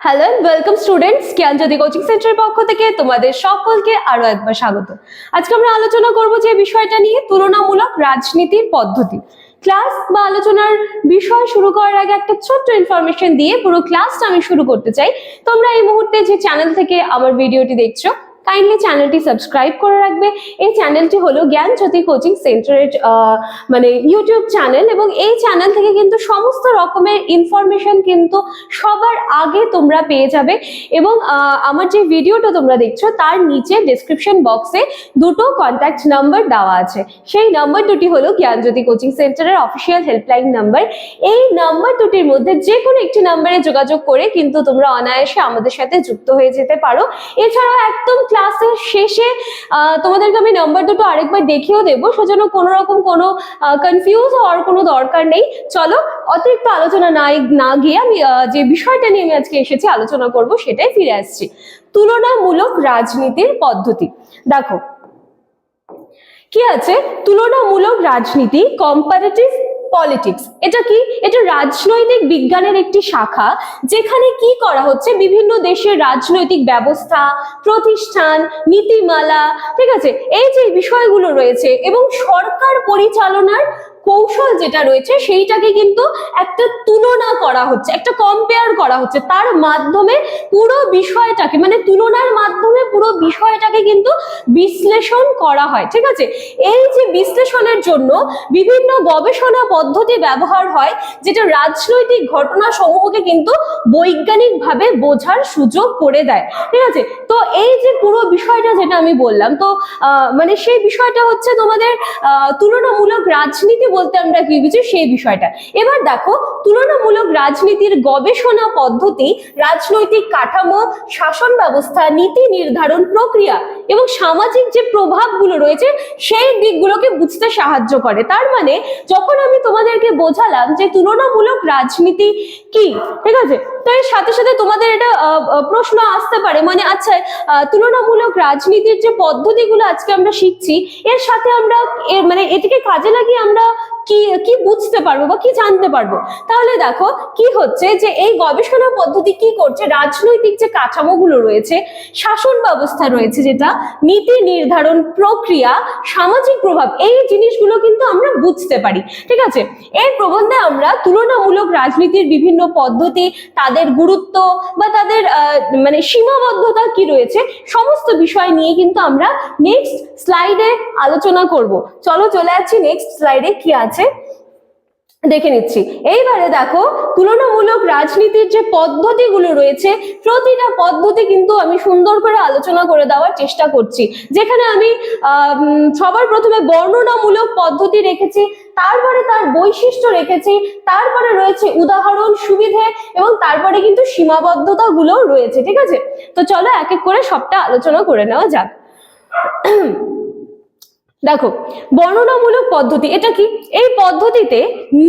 Hello welcome students Gyanjyoti coaching সেন্টারের পক্ষ থেকে তোমাদের সকলকে আরও একবার স্বাগত। আজকে আমরা আলোচনা করব যে বিষয়টা নিয়ে তুলনামূলক রাজনীতির পদ্ধতি। ক্লাস বা আলোচনার বিষয় শুরু করার আগে একটা ছোট্ট ইনফরমেশন দিয়ে পুরো ক্লাসটা আমি শুরু করতে চাই। তোমরা এই মুহূর্তে যে চ্যানেল থেকে আমার ভিডিওটি দেখছ কাইন্ডলি চ্যানেলটি সাবস্ক্রাইব করে রাখবে। এই চ্যানেলটি হলো জ্ঞান জ্যোতি কোচিং সেন্টারের মানে ইউটিউব চ্যানেল এবং এই চ্যানেল থেকে কিন্তু সমস্ত রকমের ইনফরমেশন কিন্তু সবার আগে তোমরা পেয়ে যাবে এবং আমার যে ভিডিওটা তোমরা দেখছ তার নিচে ডেসক্রিপশন বক্সে দুটো কন্ট্যাক্ট নাম্বার দেওয়া আছে। সেই নাম্বার দুটি হলো জ্ঞানজ্যোতি কোচিং সেন্টারের অফিসিয়াল হেল্পলাইন নাম্বার এই নাম্বার দুটির মধ্যে যে কোনো একটি নাম্বারে যোগাযোগ করে কিন্তু তোমরা অনায়াসে আমাদের সাথে যুক্ত হয়ে যেতে পারো। এছাড়াও একদম ক্লাসের শেষে তোমাদেরকে আমি নাম্বার দুটো আরেকবার দেখিয়েও দেবো। সেজন্য কোনো রকম কোনো কনফিউজ হওয়ার কোনো দরকার নেই। চলো, অতিরিক্ত আলোচনা না না গিয়ে আমি যে বিষয়টা নিয়ে আমি আজকে এসেছি, আলোচনা করব, সেটাই ফিরে আসছি। তুলনামূলক রাজনীতির পদ্ধতি। দেখো, কি আছে? তুলনামূলক রাজনীতি কম্পারেটিভ পলিটিক্স এটা কি? এটা রাজনৈতিক বিজ্ঞানের একটি শাখা, যেখানে কি করা হচ্ছে? বিভিন্ন দেশের রাজনৈতিক ব্যবস্থা, প্রতিষ্ঠান, নীতিমালা, ঠিক আছে? এই যে বিষয়গুলো রয়েছে এবং সরকার পরিচালনার কৌশল যেটা রয়েছে সেইটাকে কিন্তু একটা তুলনা করা হচ্ছে, একটা কম্পেয়ার করা হচ্ছে। তার মাধ্যমে পুরো বিষয়টাকে মানে তুলনার মাধ্যমে পুরো বিষয়টাকে কিন্তু বিশ্লেষণ করা হয়, ঠিক আছে? এই যে বিশ্লেষণের জন্য বিভিন্ন গবেষণা পদ্ধতি ব্যবহার হয়, যেটা রাজনৈতিক ঘটনা সমূহকে কিন্তু বৈজ্ঞানিকভাবে বোঝার সুযোগ করে দেয়, ঠিক আছে? তো এই যে পুরো বিষয়টা যেটা আমি বললাম, তো মানে সেই বিষয়টা হচ্ছে তোমাদের তুলনামূলক রাজনীতি বলতে আমরা কি বুঝি? সেই বিষয়টা। এবার দেখো, তুলনামূলক রাজনীতির গবেষণা পদ্ধতি, রাজনৈতিক কাঠামো, শাসন ব্যবস্থা, নীতি নির্ধারণ প্রক্রিয়া এবং সামাজিক যে প্রভাবগুলো রয়েছে, সেই দিকগুলোকে বুঝতে সাহায্য করে। তার মানে যখন আমি তোমাদেরকে বোঝালাম যে তুলনামূলক রাজনীতি কি, ঠিক আছে? তো এর সাথে সাথে তোমাদের এটা প্রশ্ন আসতে পারে। মানে আচ্ছা তুলনামূলক রাজনীতির যে পদ্ধতিগুলো আজকে আমরা শিখছি, এর সাথে আমরা মানে এটিকে কাজে লাগিয়ে আমরা কি কি বুঝতে পারব বা কি জানতে পারব? তাহলে দেখো, কি হচ্ছে যে এই গবেষণা পদ্ধতি কি করছে? রাজনৈতিক যে কাঠামোগুলো রয়েছে, শাসন ব্যবস্থা রয়েছে যেটা, নীতি নির্ধারণ প্রক্রিয়া, সামাজিক প্রভাব, এই জিনিসগুলো কিন্তু আমরা বুঝতে পারি, ঠিক আছে? এই প্রবন্ধে আমরা তুলনামূলক রাজনীতির বিভিন্ন পদ্ধতি, তাদের গুরুত্ব বা তাদের মানে সীমাবদ্ধতা কি রয়েছে, সমস্ত বিষয় নিয়ে কিন্তু আমরা নেক্সট স্লাইডে আলোচনা করব। চলো চলে যাচ্ছি নেক্সট স্লাইডে কি আছে? দেখে নিচ্ছি। এইবারে দেখো, তুলনামূলক রাজনীতির যে পদ্ধতিগুলো রয়েছে, প্রতিটা পদ্ধতি কিন্তু আমি সুন্দর করে আলোচনা করে দেওয়ার চেষ্টা করছি। যেখানে আমি সবার প্রথমে বর্ণনামূলক পদ্ধতি রেখেছি, তারপরে তার বৈশিষ্ট্য রেখেছি, তারপরে রয়েছে উদাহরণ সুবিধে এবং তারপরে কিন্তু সীমাবদ্ধতা গুলো রয়েছে, ঠিক আছে? তো চলো এক এক করে সবটা আলোচনা করে নেওয়া যাক। দেখো, বর্ণনামূলক পদ্ধতি, এটা কি? এই পদ্ধতিতে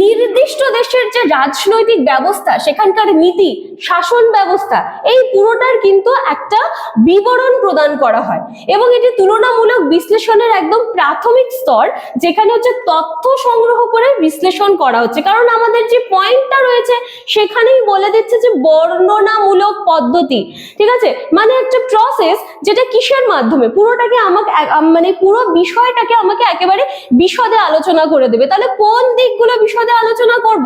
নির্দিষ্ট দেশের যে রাজনৈতিক ব্যবস্থা, সেখানকার নীতি, শাসন ব্যবস্থা, এই পুরোটার কিন্তু একটা বিবরণ প্রদান করা হয়। এবং এটি তুলনামূলক বিশ্লেষণের একদম প্রাথমিক স্তর, যেখানে হচ্ছে তথ্য সংগ্রহ করে বিশ্লেষণ করা হচ্ছে। কারণ আমাদের যে পয়েন্টটা রয়েছে, সেখানেই বলে দিচ্ছে যে বর্ণনামূলক পদ্ধতি। ঠিক আছে? মানে একটা প্রসেস যেটা কিসের মাধ্যমে? পুরোটাকে আমাকে মানে পুরো বিষয়টাকে আমাকে একেবারে বিশদে আলোচনা করে দেবে। তাহলে কোন দিকগুলো বিশদে আলোচনা করব?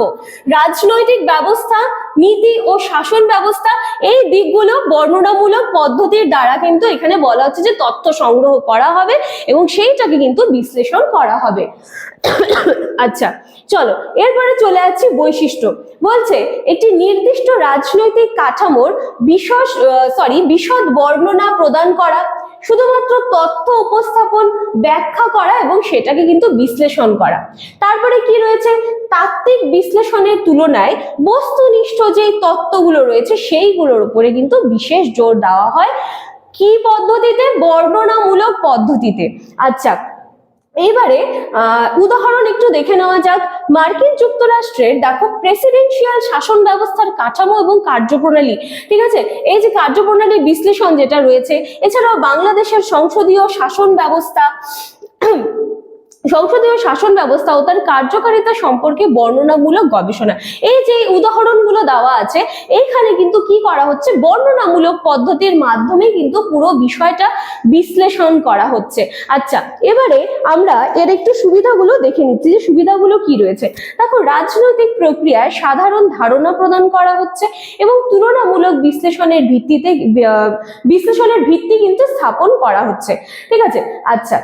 রাজনৈতিক ব্যবস্থা, নীতি ও শাসন ব্যবস্থা, এই দিকগুলো বর্ণনামূলক পদ্ধতির দ্বারা কিন্তু এখানে বলা হচ্ছে যে তথ্য সংগ্রহ করা হবে এবং সেইটাকে কিন্তু বিশ্লেষণ করা হবে। আচ্ছা চলো, এরপরে চলে যাচ্ছি বৈশিষ্ট্য। বলছে, একটি নির্দিষ্ট রাজনৈতিক কাঠামোর বিশদ সরি বিশদ বর্ণনা প্রদান করা শুধুমাত্র তথ্য উপস্থাপন, ব্যাখ্যা করা এবং সেটাকে কিন্তু বিশ্লেষণ করা। তারপরে কি রয়েছে? তাত্ত্বিক বিশ্লেষণের তুলনায় বস্তুনিষ্ঠ যে তত্ত্বগুলো রয়েছে, সেইগুলোর উপরে কিন্তু বিশেষ জোর দেওয়া হয়। কি পদ্ধতিতে? বর্ণনামূলক পদ্ধতিতে। আচ্ছা এইবারে উদাহরণ একটু দেখে নেওয়া যাক। মার্কিন যুক্তরাষ্ট্রের দেখো প্রেসিডেন্সিয়াল শাসন ব্যবস্থার কাঠামো এবং কার্যপ্রণালী। ঠিক আছে? এই যে কার্যপ্রণালী বিশ্লেষণ যেটা রয়েছে, এছাড়াও বাংলাদেশের সংসদীয় শাসন ব্যবস্থা সংসদীয় শাসন ব্যবস্থা ও তার কার্যকারিতা সম্পর্কে বর্ণনামূলক গবেষণা। এই যে উদাহরণগুলো দেওয়া আছে, এইখানে কিন্তু কি করা হচ্ছে? বর্ণনামূলক পদ্ধতির মাধ্যমে কিন্তু পুরো বিষয়টা বিশ্লেষণ করা হচ্ছে। আচ্ছা এবারে আমরা এর একটু সুবিধাগুলো দেখে নিচ্ছি যে সুবিধাগুলো কি রয়েছে। দেখো, রাজনৈতিক প্রক্রিয়ায় সাধারণ ধারণা প্রদান করা হচ্ছে এবং তুলনামূলক বিশ্লেষণের ভিত্তিতে বিশ্লেষণের ভিত্তি কিন্তু স্থাপন করা হচ্ছে। ঠিক আছে? আচ্ছা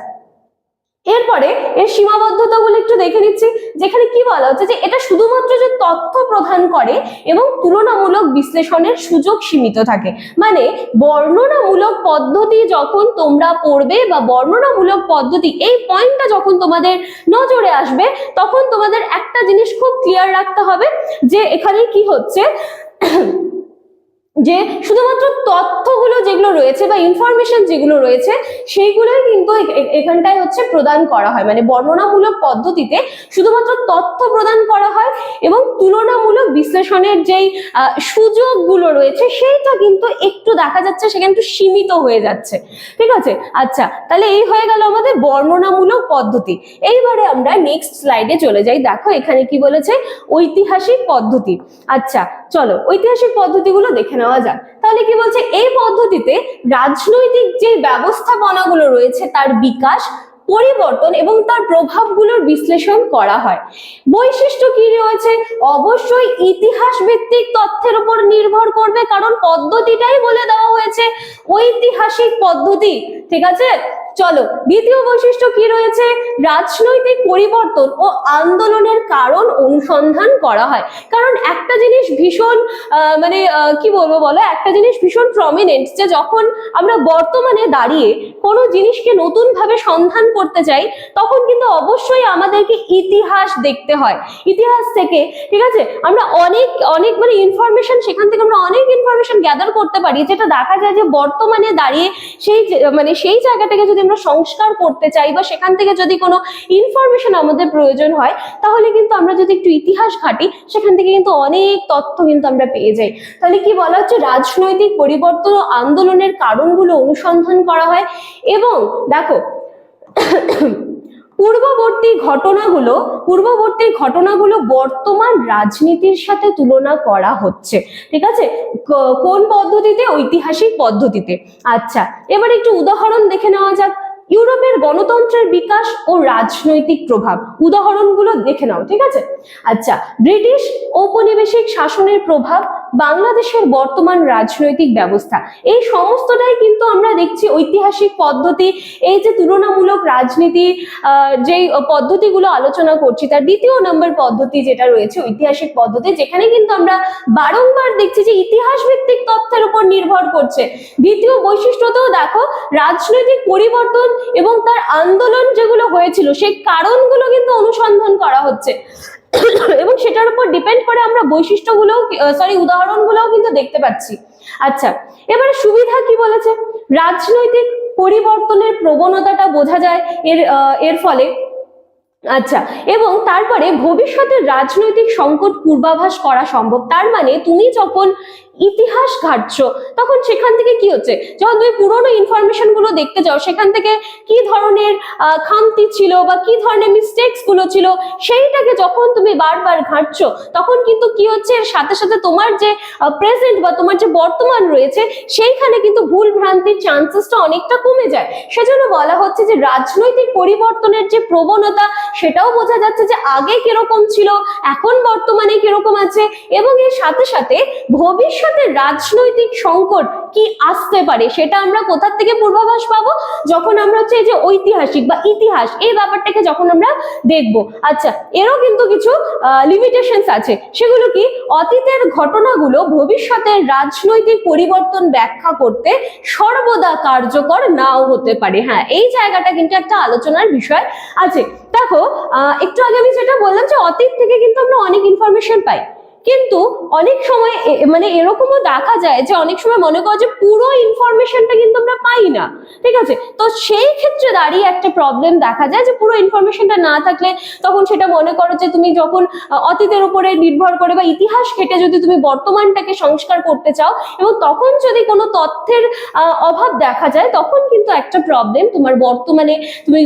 এরপরে এর সীমাবদ্ধতাগুলো একটু দেখে নিচ্ছি, যেখানে কি বলা হচ্ছে যে এটা শুধুমাত্র যে তথ্য প্রদান করে এবং তুলনামূলক বিশ্লেষণের সুযোগ সীমিত থাকে। মানে বর্ণনামূলক পদ্ধতি যখন তোমরা পড়বে বা বর্ণনামূলক পদ্ধতি, এই পয়েন্টটা যখন তোমাদের নজরে আসবে, তখন তোমাদের একটা জিনিস খুব ক্লিয়ার রাখতে হবে যে এখানে কি হচ্ছে যে শুধুমাত্র তথ্যগুলো যেগুলো রয়েছে বা ইনফরমেশন যেগুলো রয়েছে, সেইগুলোই কিন্তু এখানটায় হচ্ছে প্রদান করা হয়। মানে বর্ণনামূলক পদ্ধতিতে শুধুমাত্র তথ্য প্রদান করা হয় এবং তুলনামূলক বিশ্লেষণের যেই সুযোগগুলো রয়েছে, সেইটা কিন্তু একটু দেখা যাচ্ছে, সেখানে একটু সীমিত হয়ে যাচ্ছে। ঠিক আছে? আচ্ছা তাহলে এই হয়ে গেল আমাদের বর্ণনামূলক পদ্ধতি। এইবারে আমরা নেক্সট স্লাইডে চলে যাই। দেখো, এখানে কি বলেছে? ঐতিহাসিক পদ্ধতি। আচ্ছা চলো, ঐতিহাসিক পদ্ধতিগুলো দেখে নেওয়া যাক। তাহলে কি বলছে? এই পদ্ধতিতে রাজনৈতিক যে ব্যবস্থাপনাগুলো রয়েছে, তার বিকাশ, পরিবর্তন এবং তার প্রভাবগুলোর বিশ্লেষণ করা হয়। বৈশিষ্ট্য কি রয়েছে? অবশ্যই ইতিহাস ভিত্তিক তথ্যের উপর নির্ভর করবে, কারণ পদ্ধতিটাই বলে দেওয়া হয়েছে। ঐতিহাসিক পদ্ধতি, ঠিক আছে? চলো, দ্বিতীয় বৈশিষ্ট্য কি রয়েছে? রাজনৈতিক পরিবর্তন ও আন্দোলনের কারণ অনুসন্ধান করা হয়। কারণ একটা জিনিস ভীষণ মানে কি বলব বলো? একটা জিনিস ভীষণ প্রমিনেন্ট যে যখন আমরা বর্তমানে দাঁড়িয়ে কোনো জিনিসকে নতুন ভাবে সন্ধান করতে চাই তখন কিন্তু অবশ্যই আমাদেরকে ইতিহাস দেখতে হয়। ইতিহাস থেকে, ঠিক আছে? আমরা অনেক অনেক মানে ইনফরমেশন সেখান থেকে আমরা অনেক ইনফরমেশন গ্যাদার করতে পারি, যেটা দেখা যায় যে বর্তমানে দাঁড়িয়ে সেই মানে সেই জায়গাটাকে যদি আমরা সংস্কার করতে চাই বা সেখান থেকে যদি কোনো ইনফরমেশন আমাদের প্রয়োজন হয়, তাহলে কিন্তু আমরা যদি একটু ইতিহাস ঘাটি, সেখান থেকে কিন্তু অনেক তথ্য কিন্তু আমরা পেয়ে যাই। তাহলে কি বলা হচ্ছে? রাজনৈতিক পরিবর্তন ও আন্দোলনের কারণগুলো অনুসন্ধান করা হয় এবং দেখো পূর্ববর্তী ঘটনাগুলো পূর্ববর্তী ঘটনাগুলো বর্তমান রাজনীতির সাথে তুলনা করা হচ্ছে। ঠিক আছে? কোন পদ্ধতিতে? ঐতিহাসিক পদ্ধতিতে। আচ্ছা এবার একটু উদাহরণ দেখে নেওয়া যাক। ইউরোপের গণতন্ত্রের বিকাশ ও রাজনৈতিক প্রভাব। উদাহরণগুলো দেখে নাও, ঠিক আছে? আচ্ছা ব্রিটিশ ঔপনিবেশিক শাসনের প্রভাব বাংলাদেশের বর্তমান রাজনৈতিক ব্যবস্থা। এই সমস্তটাই কিন্তু আমরা দেখছি ঐতিহাসিক পদ্ধতি, এই যে তুলনামূলক রাজনীতি যেই পদ্ধতিগুলো আলোচনা করছি, তার দ্বিতীয় নম্বর পদ্ধতি যেটা রয়েছে, ঐতিহাসিক পদ্ধতি, যেখানে কিন্তু আমরা বারংবার দেখছি যে ইতিহাস ভিত্তিক তথ্যের উপর নির্ভর করছে। দ্বিতীয় বৈশিষ্ট্যতেও দেখো, রাজনৈতিক পরিবর্তন এবং তার আন্দোলন যেগুলো হয়েছিল, সেই কারণগুলো কিন্তু অনুসন্ধান করা হচ্ছে। এবং সেটার উপর ডিপেন্ড করে আমরা বৈশিষ্ট্যগুলোও সরি উদাহরণগুলোও কিন্তু দেখতে পাচ্ছি। আচ্ছা এবার সুবিধা কি বলেছে? রাজনৈতিক পরিবর্তনের প্রবণতাটা বোঝা যায়, এর এর ফলে আচ্ছা এবং তারপরে ভবিষ্যতের রাজনৈতিক সংকট পূর্বাভাস করা সম্ভব, তার মানে তুমি যখন ইতিহাস ঘাটছো, তখন সেখান থেকে কি হচ্ছে? যখন তুমি পুরোনো ইনফরমেশনগুলো দেখতে যাও, সেখান থেকে কি ধরনের খামতি ছিল বা কি ধরনের মিস্টেক্সগুলো ছিল, সেইটাকে যখন তুমি বারবার ঘাঁটছো, তখন কিন্তু কি হচ্ছে? সাথে সাথে তোমার যে প্রেজেন্ট বা তোমার যে বর্তমান রয়েছে, সেইখানে কিন্তু ভুল ভ্রান্তির চান্সেসটা অনেকটা কমে যায়। সেজন্য বলা হচ্ছে যে রাজনৈতিক পরিবর্তনের যে প্রবণতা সেটাও বোঝা যাচ্ছে যে আগে কীরকম ছিল, এখন বর্তমানে কীরকম আছে এবং এর সাথে সাথে ভবিষ্যতের রাজনৈতিক সংকট কি আসতে পারে সেটা আমরা কোথা থেকে পূর্বাভাস পাবো? যখন আমরা হচ্ছে এই যে ঐতিহাসিক বা ইতিহাস এই ব্যাপারটাকে যখন আমরা দেখব। আচ্ছা এরও কিন্তু কিছু লিমিটেশনস আছে। সেগুলো কি? অতীতের ঘটনাগুলো ভবিষ্যতের রাজনৈতিক পরিবর্তন ব্যাখ্যা করতে সর্বদা কার্যকর নাও হতে পারে। হ্যাঁ এই জায়গাটা কিন্তু একটা আলোচনার বিষয়। আছে, দেখো একটু আগে আমি যেটা বললাম যে অতীত থেকে কিন্তু আমরা অনেক ইনফরমেশন পাই। কিন্তু অনেক সময় মানে এরকমও দেখা যায় যে অনেক সময় মনে করো যে পুরো ইনফরমেশনটা কিন্তু আমরা পাই না, ঠিক আছে? তো সেই ক্ষেত্রে দাঁড়িয়ে একটা প্রবলেম দেখা যায় যে পুরো ইনফরমেশনটা না থাকলে তখন সেটা মনে করো যে তুমি যখন অতীতের উপরে নির্ভর করে বা ইতিহাস ঘেটে যদি তুমি বর্তমানটাকে সংস্কার করতে চাও এবং তখন যদি কোনো তথ্যের অভাব দেখা যায়, তখন কিন্তু একটা প্রবলেম তোমার বর্তমানে তুমি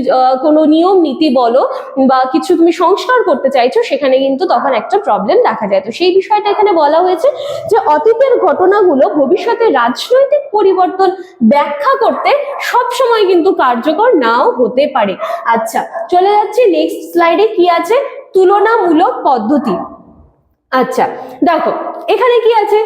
কোনো নিয়ম নীতি বলো বা কিছু তুমি সংস্কার করতে চাইছো, সেখানে কিন্তু তখন একটা প্রবলেম দেখা যায়। তো সেই বিষয়টা এখানে বলা হয়েছে যে অতীতের ঘটনাগুলো ভবিষ্যতে রাজনৈতিক পরিবর্তন ব্যাখ্যা করতে সব সময় কিন্তু কার্যকর নাও হতে পারে। আচ্ছা চলে যাচ্ছি নেক্সট স্লাইডে কি আছে? তুলনামূলক পদ্ধতি। আচ্ছা দেখো, এখানে কি আছে?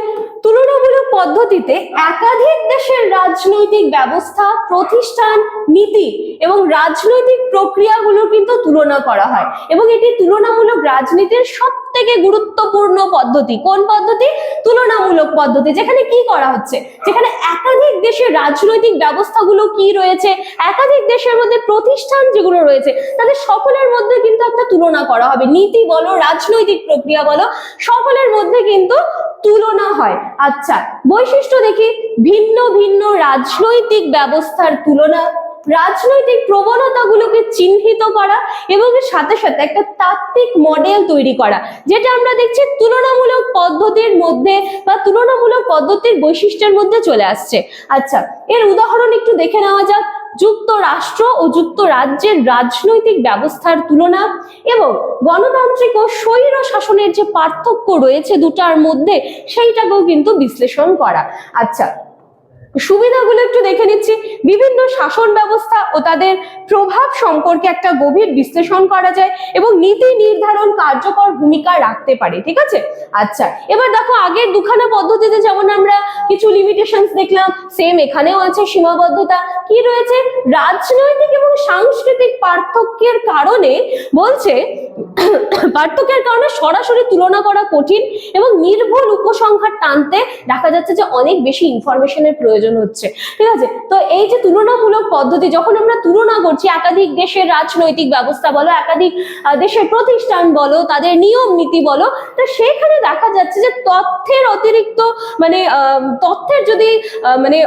তুলনামূলক পদ্ধতিতে একাধিক দেশের রাজনৈতিক ব্যবস্থা, প্রতিষ্ঠান, নীতি এবং রাজনৈতিক প্রক্রিয়াগুলোর কিন্তু তুলনা করা হয় এবং এটি তুলনামূলক রাজনীতির সব থেকে গুরুত্বপূর্ণ পদ্ধতি, কোন পদ্ধতি? তুলনামূলক পদ্ধতি, যেখানে কি করা হচ্ছে? যেখানে একাধিক দেশের রাজনৈতিক ব্যবস্থাগুলো কি রয়েছে? একাধিক দেশের মধ্যে প্রতিষ্ঠান যেগুলো রয়েছে, তাদের সকলের মধ্যে কিন্তু একটা তুলনা করা হবে। নীতি বলো, রাজনৈতিক প্রক্রিয়া বলো, সকলের মধ্যে কিন্তু তুলনা হয়। আচ্ছা বৈশিষ্ট্য দেখি, ভিন্ন ভিন্ন রাজনৈতিক ব্যবস্থার তুলনা রাজনৈতিক প্রবণতাগুলোকে চিহ্নিত করা এবং এর সাথে সাথে একটা তাত্ত্বিক মডেল তৈরি করা, যেটা আমরা দেখছি তুলনামূলক পদ্ধতির মধ্যে বা তুলনামূলক পদ্ধতির বৈশিষ্ট্যের মধ্যে চলে আসছে। আচ্ছা এর উদাহরণ একটু দেখে নেওয়া যাক। যুক্তরাষ্ট্র ও যুক্তরাজ্যের রাজনৈতিক ব্যবস্থার তুলনা এবং গণতান্ত্রিক ও স্বৈর শাসনের যে পার্থক্য রয়েছে দুটার মধ্যে, সেইটাকেও কিন্তু বিশ্লেষণ করা। আচ্ছা সুবিধাগুলো একটু দেখে নিচ্ছি। বিভিন্ন শাসন ব্যবস্থা ও তাদের প্রভাব সম্পর্কে একটা গভীর বিশ্লেষণ করা যায় এবং নীতি নির্ধারণ কার্যকর ভূমিকা রাখতে পারে, ঠিক আছে? আচ্ছা এবার দেখো আগের দুখানা পদ্ধতিতে যেমন আমরা কিছু লিমিটেশনস দেখলাম সেম এখানেও আছে সীমাবদ্ধতা। কি রয়েছে? রাজনৈতিক এবং সাংস্কৃতিক পার্থক্যের কারণে বলছে পার্থক্যের কারণে সরাসরি তুলনা করা কঠিন এবং নির্ভুল উপসংহার টানতে দেখা যাচ্ছে যে অনেক বেশি ইনফরমেশনের প্রয়োজন হচ্ছে। ঠিক আছে? তো এই যে তুলনামূলক পদ্ধতি, যখন আমরা তুলনা করছি, একাধিক দেশের রাজনৈতিক ব্যবস্থা বলো, একাধিক দেশের প্রতিষ্ঠান বলো, তাদের নিয়ম নীতি বলো, তো সেখানে দেখা যাচ্ছে যে তথ্যের অতিরিক্ত মানে তথ্যের যদি মানে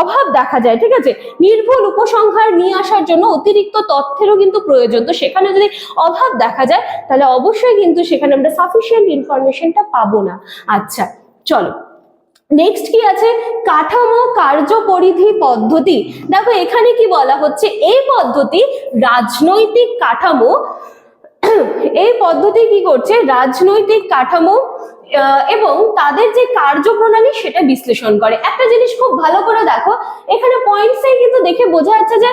অভাব দেখা যায়, ঠিক আছে? নির্ভুল উপসংহার নিয়ে আসার জন্য অতিরিক্ত তথ্যেরও কিন্তু প্রয়োজন। তো সেখানে যদি অভাব দেখা যায় তাহলে অবশ্যই কিন্তু সেখানে আমরা সাফিসিয়েন্ট ইনফরমেশনটা পাবো না। আচ্ছা চলো। নেক্সট কি আছে? কাঠামো কার্যপরিধি পদ্ধতি। দেখো, এখানে কি বলা হচ্ছে? এই পদ্ধতি রাজনৈতিক কাঠামো, এই পদ্ধতি কি করছে? রাজনৈতিক কাঠামো এবং তাদের যে কার্যপ্রণালী সেটা বিশ্লেষণ করে। একটা জিনিস খুব ভালো করে দেখো, এখানে পয়েন্টসে কিন্তু দেখে বোঝা যাচ্ছে যে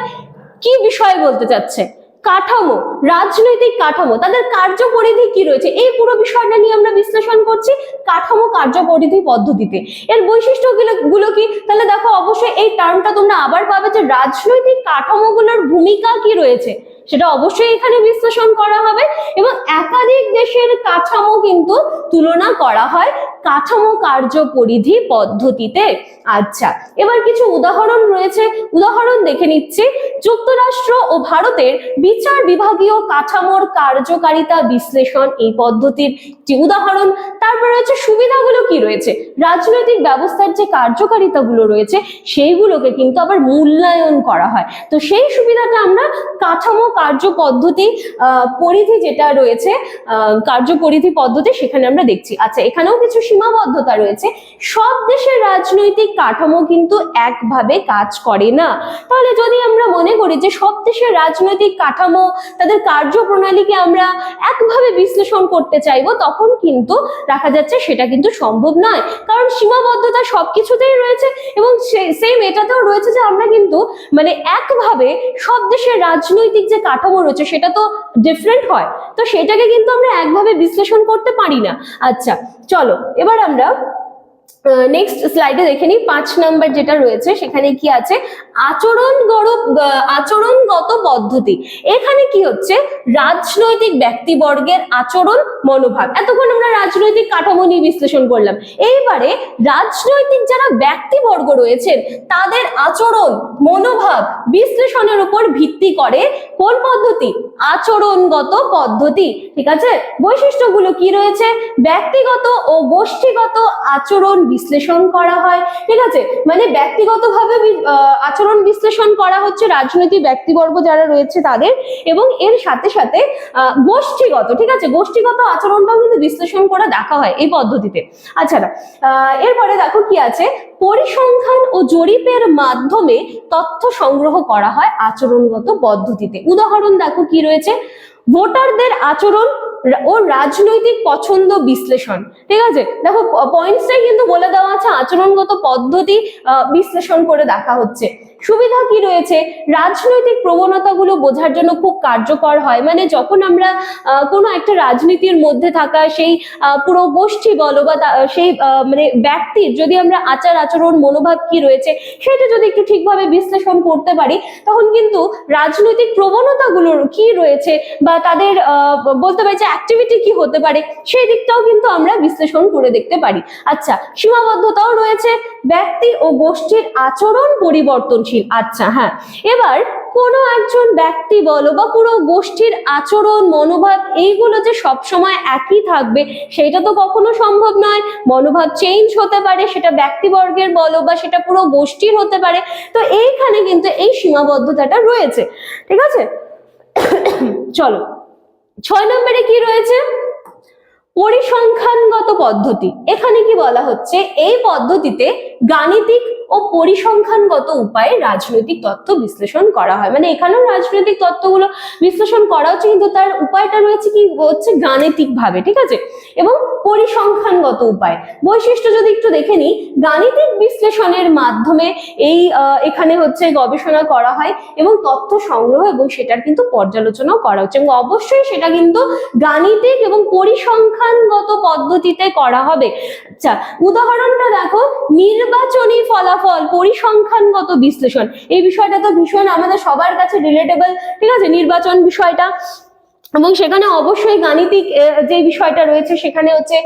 কি বিষয় বলতে চাচ্ছে। কাঠামো, রাজনৈতিক কাঠামো, তাদের কার্যপরিধি কি রয়েছে? এই পুরো বিষয়টা নিয়ে আমরা বিশ্লেষণ করছি কাঠামো কার্যপরিধি পদ্ধতিতে। এর বৈশিষ্ট্যগুলো, গুলো কি? তাহলে দেখো, অবশ্যই এই টার্মটা তোমরা আবার পাবে যে রাজনৈতিক কাঠামোগুলোর ভূমিকা কি রয়েছে, সেটা অবশ্যই এখানে বিশ্লেষণ করা হবে এবং একাধিক দেশের কাঠামো কিন্তু তুলনা করা হয় কাঠামো কার্য পরিধি পদ্ধতিতে। আচ্ছা এবার কিছু উদাহরণ রয়েছে। উদাহরণ দেখে নিচ্ছি। যুক্তরাষ্ট্র ও ভারতের বিচার বিভাগীয় কাঠামোর কার্যকারিতা বিশ্লেষণ এই পদ্ধতির যে উদাহরণ। তারপর রয়েছে সুবিধাগুলো কি রয়েছে? রাজনৈতিক ব্যবস্থার যে কার্যকারিতাগুলো রয়েছে সেইগুলোকে কিন্তু আবার মূল্যায়ন করা হয়। তো সেই সুবিধাটা আমরা কাঠামো কার্য পদ্ধতি পরিধি যেটা রয়েছে আহ, কার্যপরিধি পদ্ধতি সেখানে আমরা দেখছি। আচ্ছা এখানেও কিছু সীমাবদ্ধতা রয়েছে, সব দেশের রাজনৈতিক কাঠামো কিন্তু একভাবে কাজ করে না। তাহলে যদি আমরা মনে করি যে সব দেশের রাজনৈতিক কাঠামো, তাদের কার্যপ্রণালীকে আমরা একভাবে বিশ্লেষণ করতে চাইব, তখন কিন্তু দেখা যাচ্ছে সেটা কিন্তু সম্ভব নয়। কারণ সীমাবদ্ধতা সবকিছুতেই রয়েছে এবং সেম এটাতেও রয়েছে যে আমরা কিন্তু মানে একভাবে সব দেশের রাজনৈতিক যে কাঠামো রয়েছে সেটা তো ডিফারেন্ট হয়। তো সেটাকে কিন্তু আমরা একভাবে বিশ্লেষণ করতে পারি না। আচ্ছা চলো এবার আমরা নেক্সট স্লাইডে দেখে নিই। পাঁচ নাম্বার যেটা রয়েছে সেখানে কি আছে? আচরণ আচরণগত পদ্ধতি। এখানে কি হচ্ছে? রাজনৈতিক ব্যক্তিবর্গের আচরণ মনোভাব। এতক্ষণ আমরা রাজনৈতিক কাঠামো নিয়ে বিশ্লেষণ করলাম। এইবারে রাজনৈতিক যারা ব্যক্তিবর্গ রয়েছেন তাদের আচরণ মনোভাব বিশ্লেষণের উপর ভিত্তি করে কোন পদ্ধতি? আচরণগত পদ্ধতি। ঠিক আছে? বৈশিষ্ট্যগুলো কি রয়েছে? ব্যক্তিগত ও গোষ্ঠীগত আচরণ বিশ্লেষণ করা হয়। ঠিক আছে? মানে ব্যক্তিগতভাবে আহ, আচরণ বিশ্লেষণ করা হচ্ছে রাজনৈতিক ব্যক্তিবর্গ যারা রয়েছে তাদের এবং এর সাথে সাথে গোষ্ঠীগত, ঠিক আছে? গোষ্ঠীগত আচরণটাও কিন্তু বিশ্লেষণ করে দেখা হয় এই পদ্ধতিতে। আচ্ছা এরপরে দেখো কি আছে? পরিসংখ্যান ও জরিপের মাধ্যমে তথ্য সংগ্রহ করা হয় আচরণগত পদ্ধতিতে। উদাহরণ দেখো কি রয়েছে? ভোটারদের আচরণ ও রাজনৈতিক পছন্দ বিশ্লেষণ। ঠিক আছে? দেখো পয়েন্টসটাই কিন্তু বলে দেওয়া আছে, আচরণগত পদ্ধতি বিশ্লেষণ করে দেখা হচ্ছে। সুবিধা কি রয়েছে? রাজনৈতিক প্রবণতাগুলো বোঝার জন্য খুব কার্যকর হয়। মানে যখন আমরা কোনো একটা রাজনীতির মধ্যে থাকা, সেই পুরো গোষ্ঠী বলো বা সেই মানে ব্যক্তির যদি আমরা আচার আচরণ, মনোভাব কি রয়েছে, সেটা যদি একটু ঠিকভাবে বিশ্লেষণ করতে পারি, তখন কিন্তু রাজনৈতিক প্রবণতাগুলোর কি রয়েছে বা তাদের বলতে পারি যে অ্যাক্টিভিটি কি হতে পারে, সেই দিকটাও কিন্তু আমরা বিশ্লেষণ করে দেখতে পারি। আচ্ছা সীমাবদ্ধতাও রয়েছে। ব্যক্তি ও গোষ্ঠীর আচরণ পরিবর্তনশীল। আচ্ছা হ্যাঁ। এবার কোনো একজন ব্যক্তি বলো বা পুরো গোষ্ঠীর আচরণ, মনোভাব, এইগুলো যে সবসময় একই থাকবে সেটা তো কখনো সম্ভব নয়। মনোভাব চেঞ্জ হতে পারে, সেটা ব্যক্তিবর্গের বলো বা সেটা পুরো গোষ্ঠীর হতে পারে। তো এইখানে কিন্তু এই সীমাবদ্ধতাটা রয়েছে। ঠিক আছে? চলো। ছয় নম্বরে কি রয়েছে? পরিসংখ্যানগত পদ্ধতি। এখানে কি বলা হচ্ছে? এই পদ্ধতিতে গাণিতিক ও পরিসংখ্যানগত উপায়ে রাজনৈতিক তথ্য বিশ্লেষণ করা হয়। মানে এখানেও রাজনৈতিক তথ্যগুলো বিশ্লেষণ করা হচ্ছে, কিন্তু তার উপায়টা রয়েছে কি? হচ্ছে গাণিতিক ভাবে ঠিক আছে? এবং পরিসংখ্যানগত উপায়। বৈশিষ্ট্য যদি একটু দেখে নিই, গাণিতিক বিশ্লেষণের মাধ্যমে এই এখানে হচ্ছে গবেষণা করা হয় এবং তথ্য সংগ্রহ এবং সেটার কিন্তু পর্যালোচনাও করা হচ্ছে। এবং অবশ্যই সেটা কিন্তু গাণিতিক এবং পরিসংখ্যানগত পদ্ধতিতে করা হবে। আচ্ছা উদাহরণটা দেখো, নির্বাচনী ফলাফল পরিসংখ্যানগত বিশ্লেষণ। এই বিষয়টা তো ভীষণ আমাদের সবার কাছে রিলেটেবল ঠিক আছে? নির্বাচন বিষয়টা। এবং সেখানে অবশ্যই গাণিতিক যে বিষয়টা রয়েছে, সেখানে হচ্ছে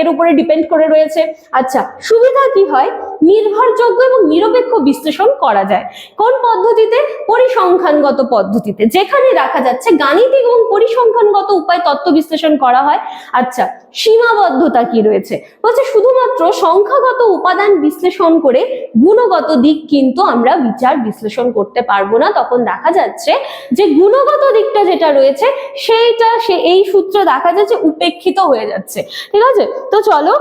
এর উপরে ডিপেন্ড করে রয়েছে। আচ্ছা সুবিধা কি হয়? নির্ভরযোগ্য এবং নিরপেক্ষ বিশ্লেষণ করা যায়। কোন পদ্ধতিতে? পরিসংখ্যানগত পদ্ধতিতে। যেখানে দেখা যাচ্ছে গাণিতিক এবং পরিসংখ্যানগত উপায় তত্ত্ব বিশ্লেষণ করা হয়। আচ্ছা সীমাবদ্ধতা কি রয়েছে? বলছে শুধুমাত্র সংখ্যাগত উপাদান বিশ্লেষণ করে গুণগত দিক কিন্তু আমরা বিচার বিশ্লেষণ করতে পারব না। তখন দেখা যাচ্ছে যে গুণগত দিকটা যেটা রয়েছে, সেইটা সে এই সূত্রে দেখা যাচ্ছে উপেক্ষিত হয়ে যাচ্ছে। ঠিক আছে? তো চলো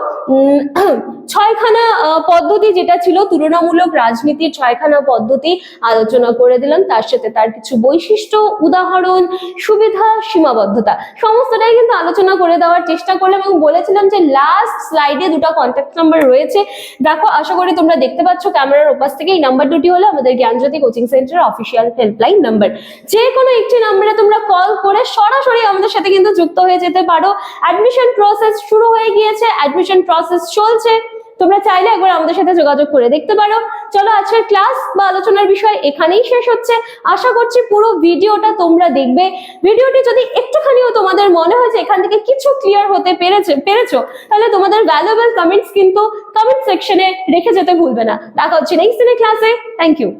ছয়খানা পদ্ধতি যেটা ছিল তুলনামূলক রাজনীতির ছয়খানা পদ্ধতি আলোচনা করে দিলাম। তার সাথে তার কিছু বৈশিষ্ট্য, উদাহরণ, সুবিধা, সীমাবদ্ধতা, সমস্তটাই কিন্তু আলোচনা করে দেওয়ার চেষ্টা করলাম এবং বলেছিলাম যে লাস্ট স্লাইডে দুটো কন্ট্যাক্ট নাম্বার রয়েছে। দেখো, আশা করি তোমরা দেখতে পাচ্ছ ক্যামেরার ওপাশ থেকে এই নাম্বার দুটি হলো আমাদের Gyanjyoti coaching centre official helpline number যে কোনো একটি নাম্বারে তোমরা কল করে সরাসরি আমাদের সাথে কিন্তু যুক্ত হয়ে যেতে পারো। অ্যাডমিশন প্রসেস শুরু হয়ে গিয়েছে অ্যাডমিশন প্রসেস চলছে। তোমরা চাইলে একবার আমাদের সাথে যোগাযোগ করে দেখতে পারো। চলো, আজকের ক্লাস বা আলোচনার বিষয় এখানেই শেষ হচ্ছে। আশা করছি পুরো ভিডিওটা তোমরা দেখবে। ভিডিওটি যদি একটুখানিও তোমাদের মনে হয়েছে এখান থেকে কিছু ক্লিয়ার হতে পেরেছে, পেরেছ, তাহলে তোমাদের ভ্যালুয়েবল কমেন্টস কিন্তু কমেন্ট সেকশনে রেখে যেতে ভুলবে না। দেখা হচ্ছে নেক্সট দিনের ক্লাসে থ্যাংক ইউ